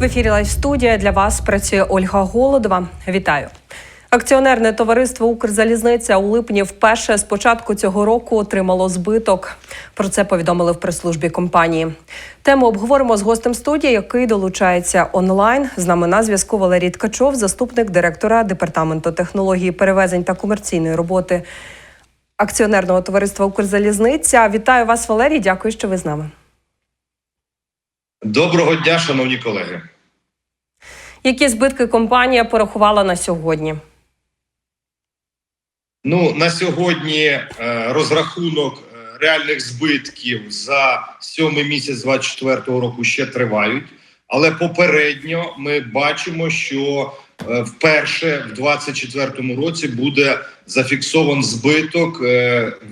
В ефірі Лайв студія для вас працює Ольга Голодова. Вітаю. Акціонерне товариство Укрзалізниця у липні вперше з початку цього року отримало збиток. Про це повідомили в прес-службі компанії. Тему обговоримо з гостем студії, який долучається онлайн. З нами на зв'язку Валерій Ткачов, заступник директора департаменту технології перевезень та комерційної роботи акціонерного товариства Укрзалізниця. Вітаю вас, Валерій. Дякую, що ви з нами. Доброго дня, шановні колеги. Які збитки компанія порахувала на сьогодні? Ну на сьогодні е, розрахунок е, реальних збитків за сьомий місяць 24 року ще тривають, але попередньо ми бачимо, що е, вперше в 24 році буде зафіксован збиток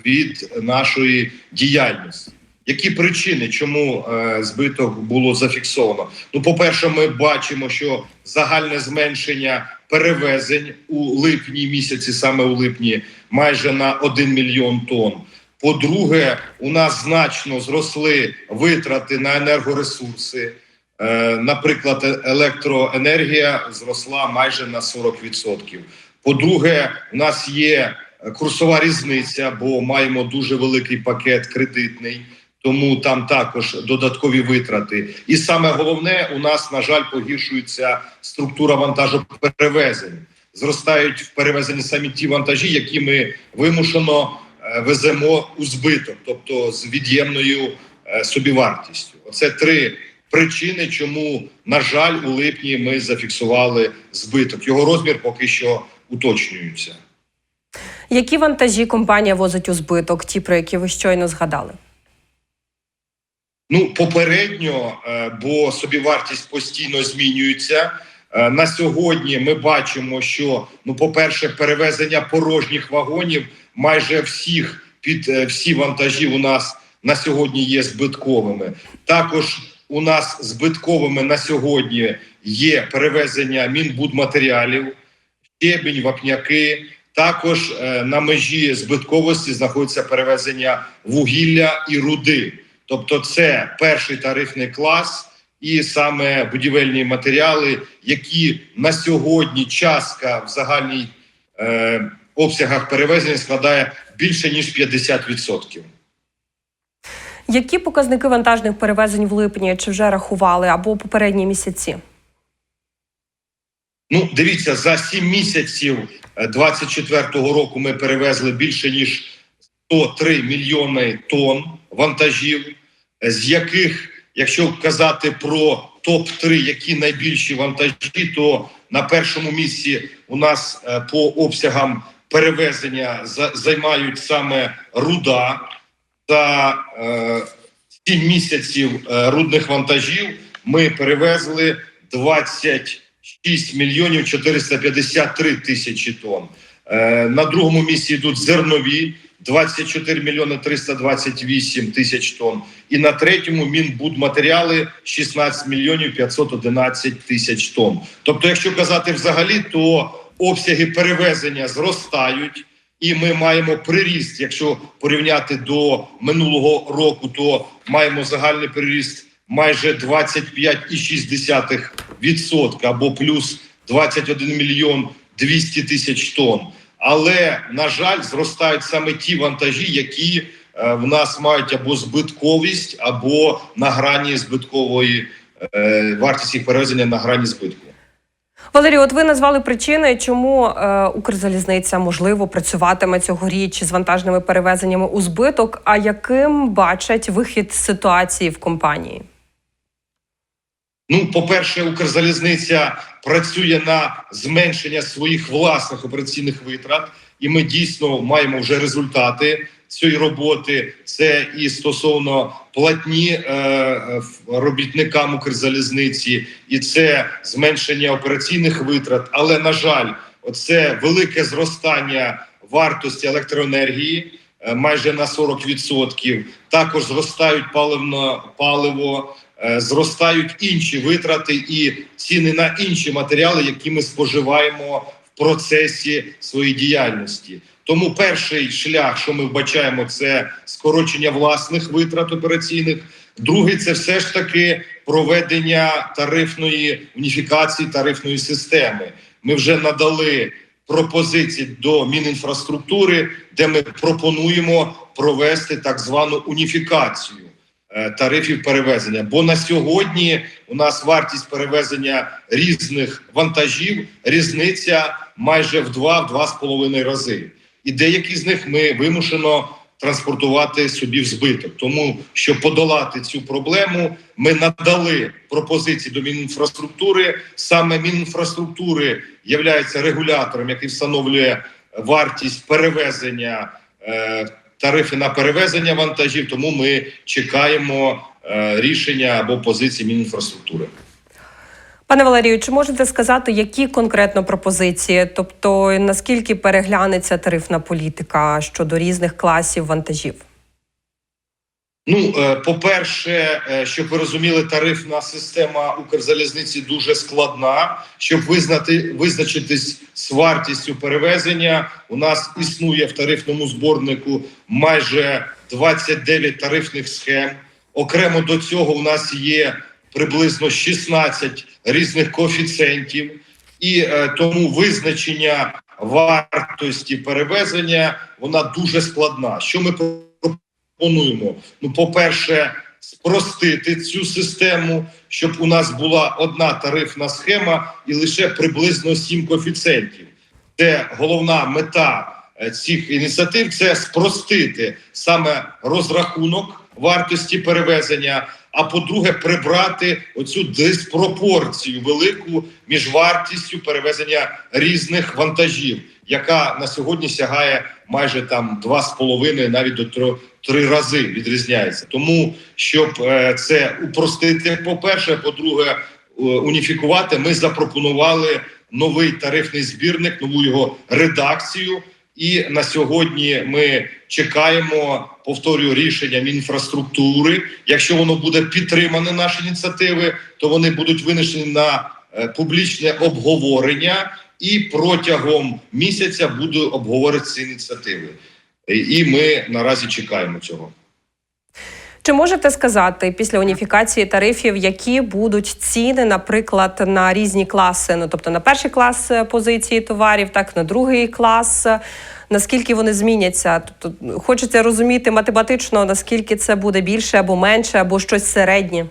від нашої діяльності. Які причини, чому е, збиток було зафіксовано? Ну, по-перше, ми бачимо, що загальне зменшення перевезень у липні місяці, саме у липні, майже на 1 мільйон тонн. По-друге, у нас значно зросли витрати на енергоресурси. Е, наприклад, електроенергія зросла майже на 40%. По-друге, у нас є курсова різниця, бо маємо дуже великий пакет кредитний тому там також додаткові витрати. І саме головне, у нас на жаль погіршується структура вантажоперевезень. Зростають в перевезенні самі ті вантажі, які ми вимушено е, веземо у збиток, тобто з від'ємною е, собівартістю. Оце три причини, чому на жаль у липні ми зафіксували збиток. Його розмір поки що уточнюється. Які вантажі компанія возить у збиток, ті, про які ви щойно згадали? Ну, попередньо, е, бо собівартість постійно змінюється. Е, На сьогодні ми бачимо, що ну, по-перше, перевезення порожніх вагонів майже всіх під е, всі вантажі у нас на сьогодні є збитковими. Також у нас збитковими на сьогодні є перевезення мінбудматеріалів, щебінь, вапняки. Також на межі збитковості знаходиться перевезення вугілля і руди. Тобто, це перший тарифний клас, і саме будівельні матеріали, які на сьогодні частка в загальній е, обсягах перевезення складає більше ніж 50%. Які показники вантажних перевезень в липні чи вже рахували або попередні місяці? Ну, дивіться, за 7 місяців 24-го року ми перевезли більше ніж 103 мільйони тонн вантажів, е, з яких, якщо казати про топ-3, які найбільші вантажі, то на першому місці у нас е, по обсягам перевезення за- займають саме руда. За е, 7 місяців рудних вантажів ми перевезли 26 мільйонів 453 тисячі тонн. На другому місці йдуть зернові 24 мільйони 328 тисяч тонн. І на третьому мінбудматеріали 16 мільйонів 511 тисяч тонн. Тобто, якщо казати взагалі, то обсяги перевезення зростають. І ми маємо приріст. Якщо порівняти до минулого року, то маємо загальний приріст майже 25,6% або плюс 21 мільйон 200 тисяч тонн. Але на жаль, зростають саме ті вантажі, які е, в нас мають або збитковість, або на грані збиткової е, вартість їх перевезення на грані збитку. Валерій, от ви назвали причини, чому е, Укрзалізниця можливо працюватиме цьогоріч з вантажними перевезеннями у збиток. А яким бачать вихід ситуації в компанії? Ну, по-перше, Укрзалізниця працює на зменшення своїх власних операційних витрат, і ми дійсно маємо вже результати цієї роботи. Це і стосовно платні е, робітникам Укрзалізниці, і це зменшення операційних витрат. Але на жаль, оце велике зростання вартості електроенергії. е, Майже на 40%. Також зростають паливно паливо, зростають інші витрати і ціни на інші матеріали, які ми споживаємо в процесі своєї діяльності. Тому перший шлях, що ми вбачаємо, це скорочення власних витрат операційних. Другий це все ж таки проведення тарифної уніфікації тарифної системи. Ми вже надали пропозиції до Мінінфраструктури, де ми пропонуємо провести так звану уніфікацію е, тарифів перевезення. Бо на сьогодні у нас вартість перевезення різних вантажів різниця майже в 2 з половиною рази. І деякі з них ми вимушено транспортувати собі в збиток. Тому щоб подолати цю проблему, ми надали пропозиції до Мінінфраструктури. Саме Мінінфраструктури є регулятором, який встановлює вартість перевезення е, тарифи на перевезення вантажів. Тому ми чекаємо е, рішення або позиції Мінінфраструктури. Пане Валерію, чи можете сказати, які конкретно пропозиції, тобто наскільки переглянеться тарифна політика щодо різних класів вантажів? Ну, е, по-перше, е, щоб ви розуміли, тарифна система Укрзалізниці дуже складна. Щоб визнати визначитись з вартістю перевезення, у нас існує в тарифному зборнику майже 29 тарифних схем. Окремо до цього у нас є приблизно 16 різних коефіцієнтів, і е, тому визначення вартості перевезення вона дуже складна. Що ми пропонуємо? Ну, по-перше, спростити цю систему, щоб у нас була одна тарифна схема і лише приблизно 7 коефіцієнтів. Це головна мета е, цих ініціатив це спростити саме розрахунок вартості перевезення. А по-друге, прибрати оцю диспропорцію велику між вартістю перевезення різних вантажів, яка на сьогодні сягає майже там два з половиною, навіть до три, три рази відрізняється. Тому щоб е, це упростити, по перше, по-друге, е, уніфікувати, ми запропонували новий тарифний збірник, нову його редакцію. І на сьогодні ми чекаємо, повторюю, рішення Мінінфраструктури. Якщо воно буде підтримане, наші ініціативи, то вони будуть винесені на е, публічне обговорення, і протягом місяця будуть обговорити ці ініціативи. І ми наразі чекаємо цього. Чи можете сказати після уніфікації тарифів, які будуть ціни, наприклад, на різні класи? Ну тобто на перший клас е, позиції товарів, так на другий клас, наскільки вони зміняться? Тобто хочеться розуміти математично, наскільки це буде більше або менше, або щось середнє.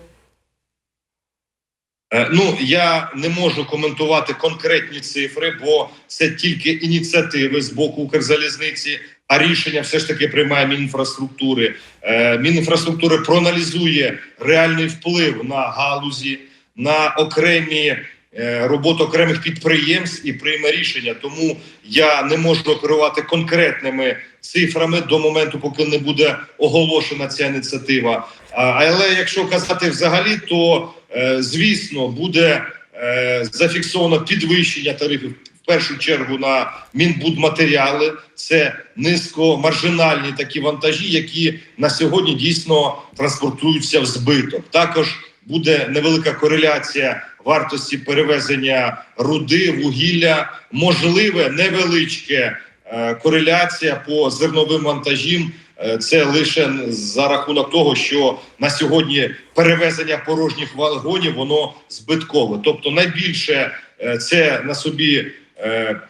Е, Ну я не можу коментувати конкретні цифри, бо це тільки ініціативи з боку Укрзалізниці. А рішення все ж таки приймає Мінінфраструктури. Е, Мінінфраструктури проаналізує реальний вплив на галузі, на окремі роботу окремих підприємств і прийме рішення. Тому я не можу оперувати конкретними цифрами до моменту, поки не буде оголошена ця ініціатива. Але якщо казати взагалі, то е, звісно буде е, зафіксовано підвищення тарифів в першу чергу на мінбудматеріали. Це низькомаржинальні такі вантажі, які на сьогодні дійсно транспортуються в збиток. Також буде невелика кореляція вартості перевезення руди, вугілля, можливе невеличке е, кореляція по зерновим вантажам. Е, Це лише за рахунок того, що на сьогодні перевезення порожніх вагонів воно збиткове. Тобто, найбільше е, це на собі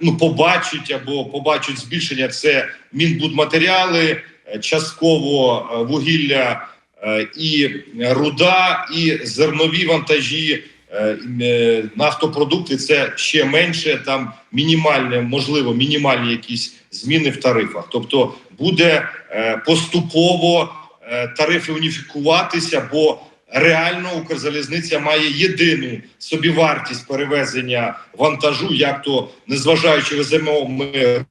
ну побачить або побачать збільшення. Це мінбудматеріали, частково вугілля і руда, і зернові вантажі. е, е, Нафтопродукти це ще менше, там мінімальне, можливо, мінімальні якісь зміни в тарифах. Тобто буде е, поступово е, тарифи уніфікуватися, бо реально Укрзалізниця має єдину собівартість перевезення вантажу, як то незважаючи веземо ми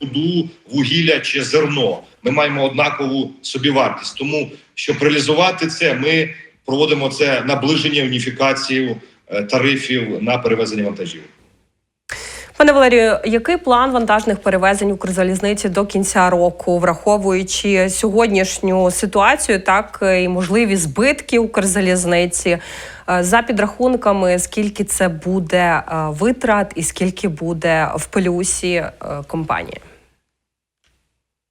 руду, вугілля чи зерно. Ми маємо однакову собівартість. Тому щоб реалізувати це, ми проводимо це наближення уніфікацію е, тарифів на перевезення вантажів. Пане Валерію, який план вантажних перевезень Укрзалізниці до кінця року, враховуючи сьогоднішню ситуацію, так і можливі збитки Укрзалізниці Е, за підрахунками, скільки це буде е, витрат і скільки буде в плюсі е, компанії?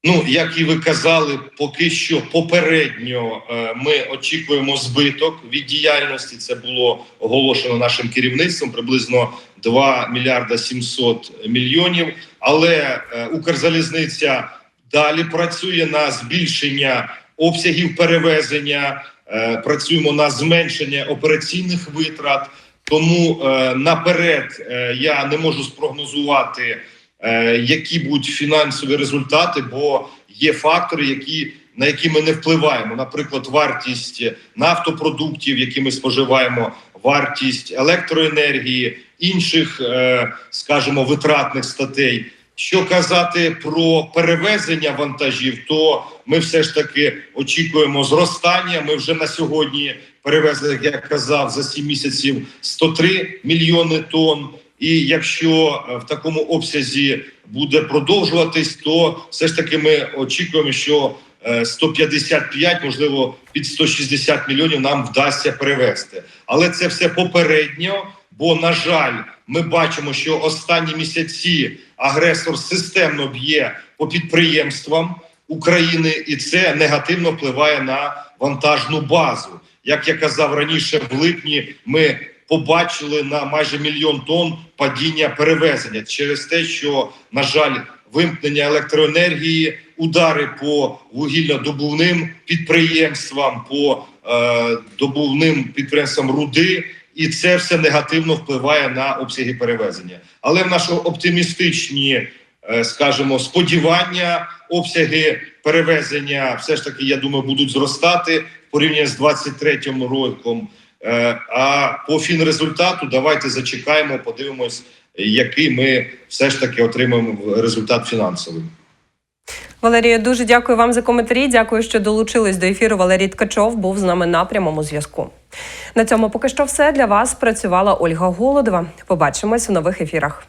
Ну, як і ви казали, поки що попередньо е, ми очікуємо збиток від діяльності. Це було оголошено нашим керівництвом приблизно 2 мільярда 700 мільйонів. Але е, Укрзалізниця далі працює на збільшення обсягів перевезення. е, Працюємо на зменшення операційних витрат. Тому наперед я не можу спрогнозувати які будуть фінансові результати, бо є фактори, які на які ми не впливаємо. Наприклад, вартість нафтопродуктів, які ми споживаємо, вартість електроенергії, інших, е, скажімо, витратних статей. Що казати про перевезення вантажів, то ми все ж таки очікуємо зростання. Ми вже на сьогодні перевезли, як казав, за 7 місяців 103 мільйони тонн. І якщо е, в такому обсязі буде продовжуватись, то все ж таки ми очікуємо, що е, 155, можливо, під 160 мільйонів нам вдасться перевести. Але це все попередньо. Бо, на жаль, ми бачимо, що останні місяці агресор системно б'є по підприємствам України, і це негативно впливає на вантажну базу. Як я казав раніше, в липні ми побачили на майже мільйон тонн падіння перевезення через те, що на жаль, вимкнення електроенергії, удари по вугільно-добувним підприємствам, по е, добувним підприємствам руди, і це все негативно впливає на обсяги перевезення. Але в наші оптимістичні, е, скажімо, сподівання, обсяги перевезення, все ж таки, я думаю, будуть зростати в порівнянні з 23-м роком. Е, А по фінрезультату давайте зачекаємо, подивимось, який ми все ж таки отримаємо результат фінансовий. Валерія, дуже дякую вам за коментарі. Дякую, що долучились до ефіру. Валерій Ткачов був з нами на прямому зв'язку. На цьому поки що все для вас працювала Ольга Голодова. Побачимось у нових ефірах.